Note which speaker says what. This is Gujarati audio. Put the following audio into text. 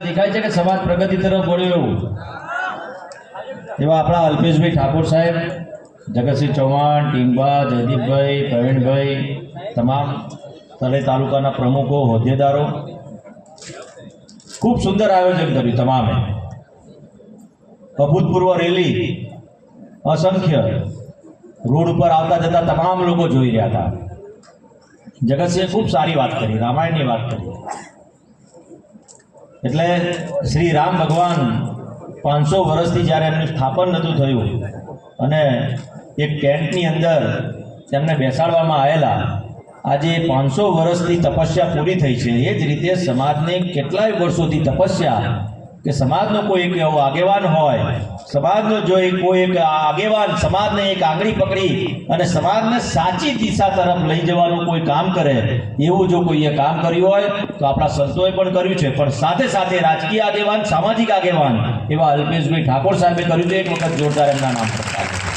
Speaker 1: દેખાય છે કે સમાજ પ્રગતિ તરફ વળ્યો એવું. આપણા અલ્પેશભાઈ ઠાકોર સાહેબ, જગતસિંહ ચૌહાણ ટીમ્બા જયદીપભાઈ, પ્રવીણભાઈ, તમામ તલે તાલુકાના પ્રમુખો, હોદ્દેદારો. ખૂબ સુંદર આયોજન કર્યું તમામે. અભૂતપૂર્વ રેલી, અસંખ્ય રોડ ઉપર આવતા જતા તમામ લોકો જોઈ રહ્યા હતા. જગતસિંહે ખૂબ સારી વાત કરી, રામાયણની વાત કરી. એટલે શ્રી રામ ભગવાન પાંચસો વર્ષથી જ્યારે એમનું સ્થાપન નહોતું થયું અને એક ટેન્ટની અંદર તેમને બેસાડવામાં આવેલા, આજે પાંચસો વર્ષની તપસ્યા પૂરી થઈ છે. એ જ રીતે સમાજને કેટલાય વર્ષોથી તપસ્યા કે સમાજનો કોઈ એક એવો આગેવાન હોય, સમાજનો જો એક કોઈ એક આગેવાન, સમાજને એક આંગળી પકડી અને સમાજને સાચી દિશા તરફ લઈ જવાનું કોઈ કામ કરે, એવું જો કોઈએ કામ કર્યું હોય, તો આપણા સંતોએ પણ કર્યું છે. પણ સાથે સાથે રાજકીય આગેવાન, સામાજિક આગેવાન એવા અલ્પેશભાઈ ઠાકોર સાહેબે કર્યું છે. એક વખત જોરદાર એમના નામ પર.